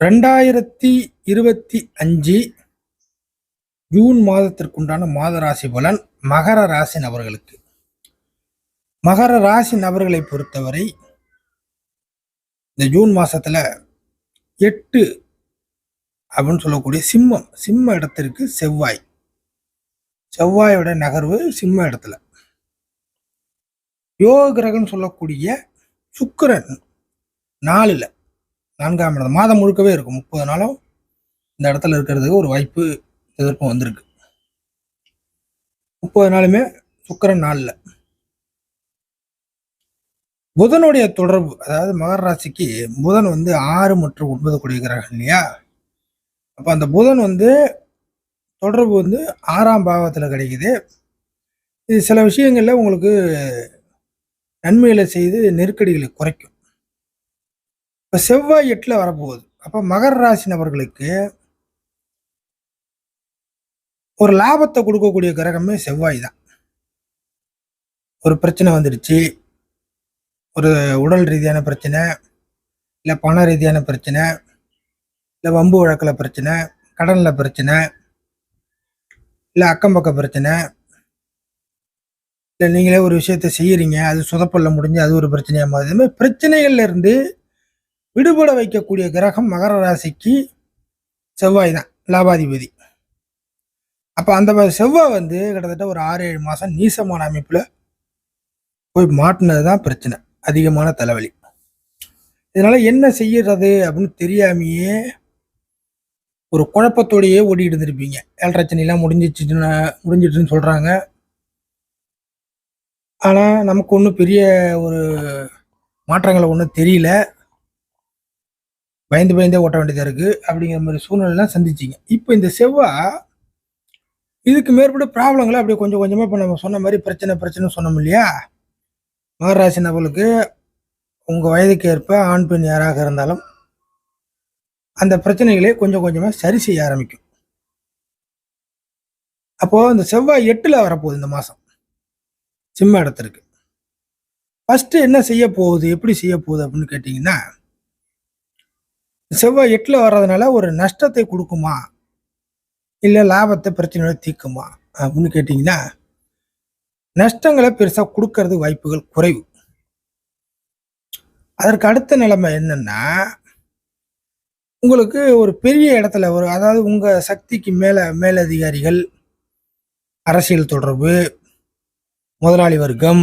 ரெண்டாயிரத்தி இருபத்தி அஞ்சு ஜூன் மாதத்திற்குண்டான மாத ராசி பலன் மகர ராசி நபர்களுக்கு. மகர ராசி நபர்களை பொறுத்தவரை இந்த ஜூன் மாதத்தில் எட்டு அப்படின்னு சொல்லக்கூடிய சிம்மம் சிம்ம இடத்திற்கு செவ்வாய். செவ்வாயோட நகர்வு சிம்ம இடத்துல. யோக கிரகம் சொல்லக்கூடிய சுக்கிரன் நாலில் நான்காம் இடம் மாதம் முழுக்கவே இருக்கும். முப்பது நாளும் இந்த இடத்துல இருக்கிறதுக்கு ஒரு வாய்ப்பு எதிர்ப்பும் வந்திருக்கு. முப்பது நாளுமே சுக்கரன் நாளில். புதனுடைய தொடர்பு அதாவது மகர ராசிக்கு புதன் வந்து ஆறு மற்றும் ஒன்பது கூடிய இல்லையா? அப்போ அந்த புதன் வந்து தொடர்பு வந்து ஆறாம் பாவத்தில் கிடைக்குது. இது சில விஷயங்களில் உங்களுக்கு நன்மைகளை செய்து நெருக்கடிகளை குறைக்கும். இப்போ செவ்வாய் எட்டில் வரப்போகுது. அப்போ மகர ராசி நபர்களுக்கு ஒரு லாபத்தை கொடுக்கக்கூடிய கிரகமே செவ்வாய் தான். ஒரு பிரச்சனை வந்துடுச்சு. ஒரு உடல் ரீதியான பிரச்சனை இல்லை பண ரீதியான பிரச்சனை இல்லை வம்பு வழக்கில் பிரச்சனை கடனில் பிரச்சனை இல்லை அக்கம் பக்க பிரச்சனை இல்லை நீங்களே ஒரு விஷயத்த செய்கிறீங்க அது சொதப்பல்ல முடிஞ்சு அது ஒரு பிரச்சனையாக மாதிரி பிரச்சனைகள்ல இருந்து விடுபட வைக்கக்கூடிய கிரகம் மகர ராசிக்கு செவ்வாய் தான் லாபாதிபதி. அப்போ அந்த செவ்வாய் வந்து கிட்டத்தட்ட ஒரு ஆறு ஏழு மாதம் நீசமான அமைப்பில் போய் மாட்டினது தான் பிரச்சனை அதிகமான தலைவலி. இதனால் என்ன செய்யறது அப்படின்னு தெரியாமையே ஒரு குழப்பத்தோடையே ஓடிட்டு இருந்திருப்பீங்க. ஏழரச்சனைலாம் முடிஞ்சிச்சுன்னு முடிஞ்சிட்டுன்னு சொல்கிறாங்க ஆனால் நமக்கு ஒன்றும் பெரிய ஒரு மாற்றங்களை ஒன்றும் தெரியல. பயந்து பயந்தே ஓட்ட வேண்டியதாக இருக்குது அப்படிங்கிற மாதிரி சூழ்நிலைலாம் சந்திச்சிங்க. இப்போ இந்த செவ்வாய் இதுக்கு மேற்பட்ட ப்ராப்ளங்களை அப்படியே கொஞ்சம் கொஞ்சமாக இப்போ நம்ம சொன்ன மாதிரி பிரச்சனை பிரச்சனை சொன்னோம் இல்லையா? மகராசி நபர்களுக்கு உங்கள் வயதுக்கு ஏற்ப ஆண் பெண் யாராக இருந்தாலும் அந்த பிரச்சனைகளை கொஞ்சம் கொஞ்சமாக சரி செய்ய ஆரம்பிக்கும். அப்போது இந்த செவ்வாய் எட்டில் வரப்போகுது இந்த மாதம் சிம்ம இடத்திற்கு. ஃபஸ்ட்டு என்ன செய்ய போகுது எப்படி செய்ய போகுது அப்படின்னு கேட்டிங்கன்னா செவ்வாய் எட்டில் வர்றதுனால ஒரு நஷ்டத்தை கொடுக்குமா? இல்லை லாபத்தை பிரச்சனையோட தீர்க்குமா? அப்படின்னு கேட்டிங்கன்னா நஷ்டங்களை பெருசாக கொடுக்கறது வாய்ப்புகள் குறைவு. அதற்கு அடுத்த நிலைமை என்னன்னா உங்களுக்கு ஒரு பெரிய இடத்துல ஒரு அதாவது உங்கள் சக்திக்கு மேலே மேலதிகாரிகள் அரசியல் தொடர்பு முதலாளி வர்க்கம்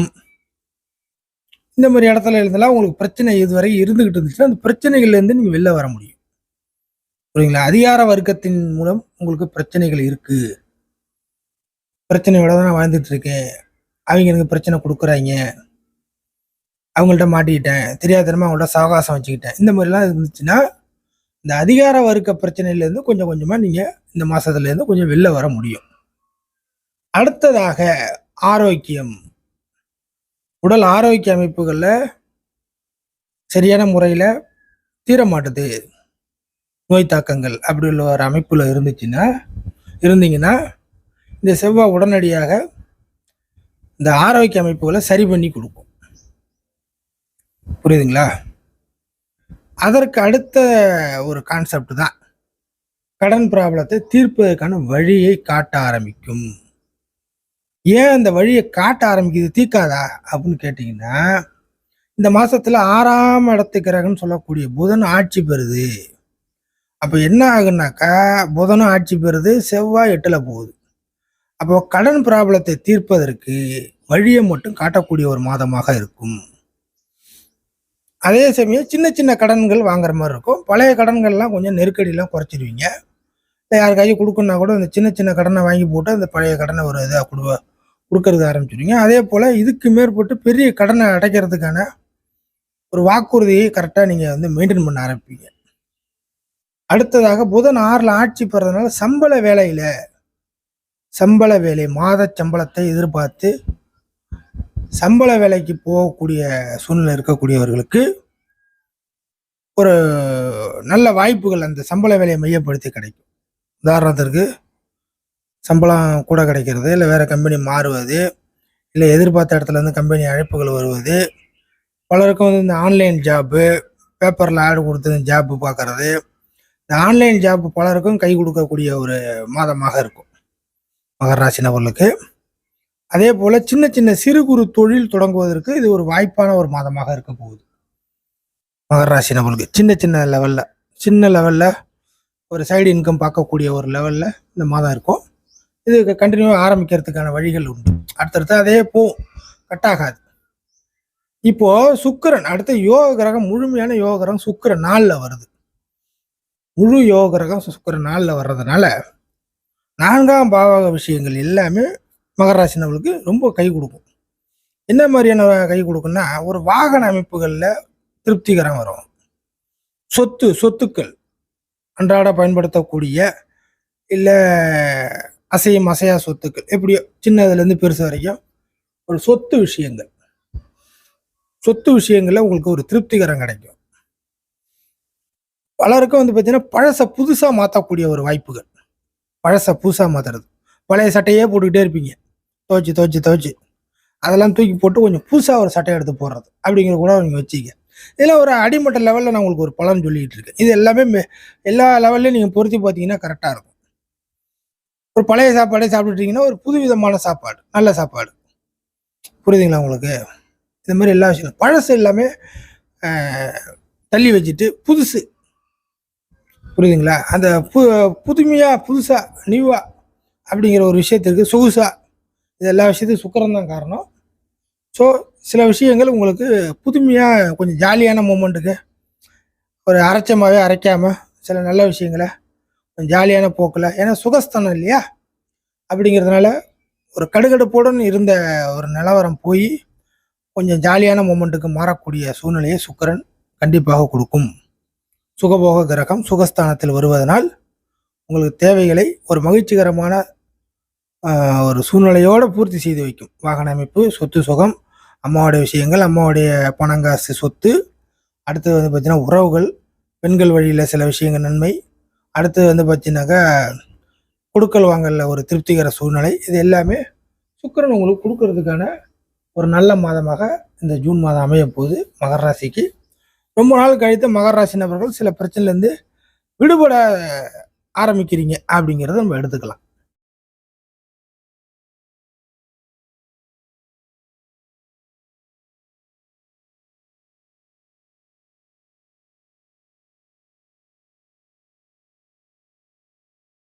இந்த மாதிரி இடத்துல இருந்தெல்லாம் உங்களுக்கு பிரச்சனை இதுவரை இருந்துகிட்டு இருந்துச்சுன்னா அந்த பிரச்சனைகள்லேருந்து நீங்கள் வெளில வர முடியும். புரியுங்களா அதிகார வர்க்கத்தின் மூலம் உங்களுக்கு பிரச்சனைகள் இருக்கு. பிரச்சனையோட தான் நான் வாழ்ந்துட்டு இருக்கேன். அவங்க எனக்கு பிரச்சனை கொடுக்குறாங்க. அவங்கள்ட்ட மாட்டிக்கிட்டேன். தெரியாதனமா அவங்கள்ட்ட சாவகாசம் வச்சுக்கிட்டேன். இந்த மாதிரிலாம் இருந்துச்சுன்னா இந்த அதிகார வர்க்க பிரச்சனையிலேருந்து கொஞ்சம் கொஞ்சமாக நீங்கள் இந்த மாதத்துலேருந்து கொஞ்சம் வெளில வர முடியும். அடுத்ததாக ஆரோக்கியம். உடல் ஆரோக்கிய அமைப்புகளில் சரியான முறையில் தீர மாட்டுது நோய் தாக்கங்கள் அப்படி உள்ள ஒரு அமைப்பில் இருந்துச்சுன்னா இருந்தீங்கன்னா இந்த செவ்வாய் உடனடியாக இந்த ஆரோக்கிய அமைப்புகளை சரி பண்ணி கொடுக்கும். புரியுதுங்களா? அதற்கு அடுத்த ஒரு கான்செப்ட் தான் கடன் ப்ராப்ளத்தை தீர்ப்பதற்கான வழியை காட்ட ஆரம்பிக்கும். ஏன் அந்த வழியை காட்ட ஆரம்பிக்குது? தீர்க்காதா அப்படின்னு கேட்டிங்கன்னா இந்த மாதத்தில் ஆறாம் இடத்து கிரகம்னு சொல்லக்கூடிய புதன் ஆட்சி பெறுது. அப்போ என்ன ஆகுனாக்கா புதனும் ஆட்சி பெறுது செவ்வாய் எட்டில் போகுது. அப்போ கடன் ப்ராப்ளத்தை தீர்ப்பதற்கு வழியை மட்டும் காட்டக்கூடிய ஒரு மாதமாக இருக்கும். அதே சமயம் சின்ன சின்ன கடன்கள் வாங்குற மாதிரி இருக்கும். பழைய கடன்கள்லாம் கொஞ்சம் நெருக்கடியெலாம் குறைச்சிடுவீங்க இல்லை யாருக்காச்சும் கொடுக்கணுன்னா கூட இந்த சின்ன சின்ன கடனை வாங்கி போட்டு அந்த பழைய கடனை ஒரு இதாக கொடுவ கொடுக்கறது ஆரம்பிச்சிடுவீங்க. அதே போல் இதுக்கு மேற்பட்டு பெரிய கடனை அடைக்கிறதுக்கான ஒரு வாக்குறுதியை கரெக்டாக நீங்கள் வந்து மெயின்டைன் பண்ண ஆரம்பிப்பீங்க. அடுத்ததாக புதன் ஆறில் ஆட்சி பெறதுனால சம்பள வேலையில் சம்பள வேலை மாத சம்பளத்தை எதிர்பார்த்து சம்பள வேலைக்கு போகக்கூடிய சூழ்நிலை இருக்கக்கூடியவர்களுக்கு ஒரு நல்ல வாய்ப்புகள் அந்த சம்பள வேலையை மையப்படுத்தி கிடைக்கும். உதாரணத்திற்கு சம்பளம் கூட கிடைக்கிறது இல்லை வேறு கம்பெனி மாறுவது இல்லை எதிர்பார்த்த இடத்துல இருந்து கம்பெனி அழைப்புகள் வருவது. பலருக்கும் வந்து இந்த ஆன்லைன் ஜாப்பு பேப்பரில் ஆடு கொடுத்து ஜாப்பு பார்க்குறது. இந்த ஆன்லைன் ஜாப் பலருக்கும் கை கொடுக்கக்கூடிய ஒரு மாதமாக இருக்கும். மகர ராசி நபர்களுக்கு. அதே போல் சின்ன சின்ன சிறு குறு தொழில் தொடங்குவதற்கு இது ஒரு வாய்ப்பான ஒரு மாதமாக இருக்க போகுது. மகர ராசி நபர்களுக்கு சின்ன சின்ன லெவலில் சின்ன லெவலில் ஒரு சைடு இன்கம் பார்க்கக்கூடிய ஒரு லெவலில் இந்த மாதம் இருக்கும். இது கண்டினியூவாக ஆரம்பிக்கிறதுக்கான வழிகள் உண்டு. அடுத்தடுத்து அதே போ கட் ஆகாது. இப்போ சுக்கிரன் அடுத்த யோக கிரகம் முழுமையான யோக கிரகம் சுக்கிரன் நாளில் வருது. முழு யோக கிரகம் சுக்கிரன் நாளில் வர்றதுனால நான்காம் பாவக விஷயங்கள் எல்லாமே மகர நம்மளுக்கு ரொம்ப கை கொடுக்கும். என்ன மாதிரியான கை கொடுக்கும்னா ஒரு வாகன அமைப்புகளில் திருப்திகரம் வரும். சொத்து சொத்துக்கள் அன்றாட பயன்படுத்தக்கூடிய இல்லை அசையும் அசையா சொத்துக்கள். எப்படியோ சின்னதுலேருந்து பெருசு வரைக்கும் ஒரு சொத்து விஷயங்கள். சொத்து விஷயங்களில் உங்களுக்கு ஒரு திருப்திகரம் கிடைக்கும். பலருக்கும் வந்து பார்த்தீங்கன்னா பழச புதுசாக மாற்றக்கூடிய ஒரு வாய்ப்புகள். பழச புதுசாக மாற்றுறது பழைய சட்டையே போட்டுக்கிட்டே இருப்பீங்க. துவச்சி துவச்சி துவச்சி. அதெல்லாம் தூக்கி போட்டு கொஞ்சம் புதுசாக ஒரு சட்டை எடுத்து போடுறது. அப்படிங்கிற கூட நீங்கள் வச்சுக்க இதெல்லாம் ஒரு அடிமட்ட லெவலில் நான் உங்களுக்கு ஒரு பலன் சொல்லிக்கிட்டு இருக்கேன். இது எல்லாமே எல்லா லெவல்லையும் நீங்கள் பொருத்தி பார்த்தீங்கன்னா கரெக்டாக இருக்கும். ஒரு பழைய சாப்பாடே சாப்பிட்டுட்டீங்கன்னா ஒரு புது விதமான சாப்பாடு நல்ல சாப்பாடு. புரியுதுங்களா உங்களுக்கு? இந்த மாதிரி எல்லா விஷயம் பழசு எல்லாமே தள்ளி வச்சுட்டு புதுசு. புரியுதுங்களா? அந்த பு புதுமையாக புதுசாக நியூவா அப்படிங்கிற ஒரு விஷயத்திற்கு சொகுசா. இது எல்லா விஷயத்துக்கும் சுக்கரம் தான் காரணம். ஸோ சில விஷயங்கள் உங்களுக்கு புதுமையாக கொஞ்சம் ஜாலியான மூமெண்ட்டுக்கு ஒரு அரைச்சமாகவே அரைக்காமல் சில நல்ல விஷயங்களை ஜாலியான போக்கில். ஏன்னா சுகஸ்தானம் இல்லையா? அப்படிங்கிறதுனால ஒரு கடுகடுப்புடன் இருந்த ஒரு நிலவரம் போய் கொஞ்சம் ஜாலியான மூமெண்ட்டுக்கு மாறக்கூடிய சூழ்நிலையை சுக்கிரன் கண்டிப்பாக கொடுக்கும். சுகபோக கிரகம் சுகஸ்தானத்தில் வருவதனால் உங்களுக்கு தேவைகளை ஒரு மகிழ்ச்சிகரமான ஒரு சூழ்நிலையோடு பூர்த்தி செய்து வைக்கும். வாகன அமைப்பு சொத்து சுகம் அம்மாவுடைய விஷயங்கள் அம்மாவுடைய பணங்காசு சொத்து அடுத்தது வந்து பார்த்திங்கன்னா உறவுகள் பெண்கள் வழியில் சில விஷயங்கள் நன்மை அடுத்து வந்து பார்த்தீங்கன்னாக்கா கொடுக்கல் வாங்கல ஒரு திருப்திகர சூழ்நிலை. இது எல்லாமே சுக்கிரன் உங்களுக்கு கொடுக்கறதுக்கான ஒரு நல்ல மாதமாக இந்த ஜூன் மாதம் அமைய போகுது மகர ராசிக்கு. ரொம்ப நாள் கழித்து மகர ராசி நபர்கள் சில பிரச்சனைலேருந்து விடுபட ஆரம்பிக்கிறீங்க அப்படிங்கிறத நம்ம எடுத்துக்கலாம்.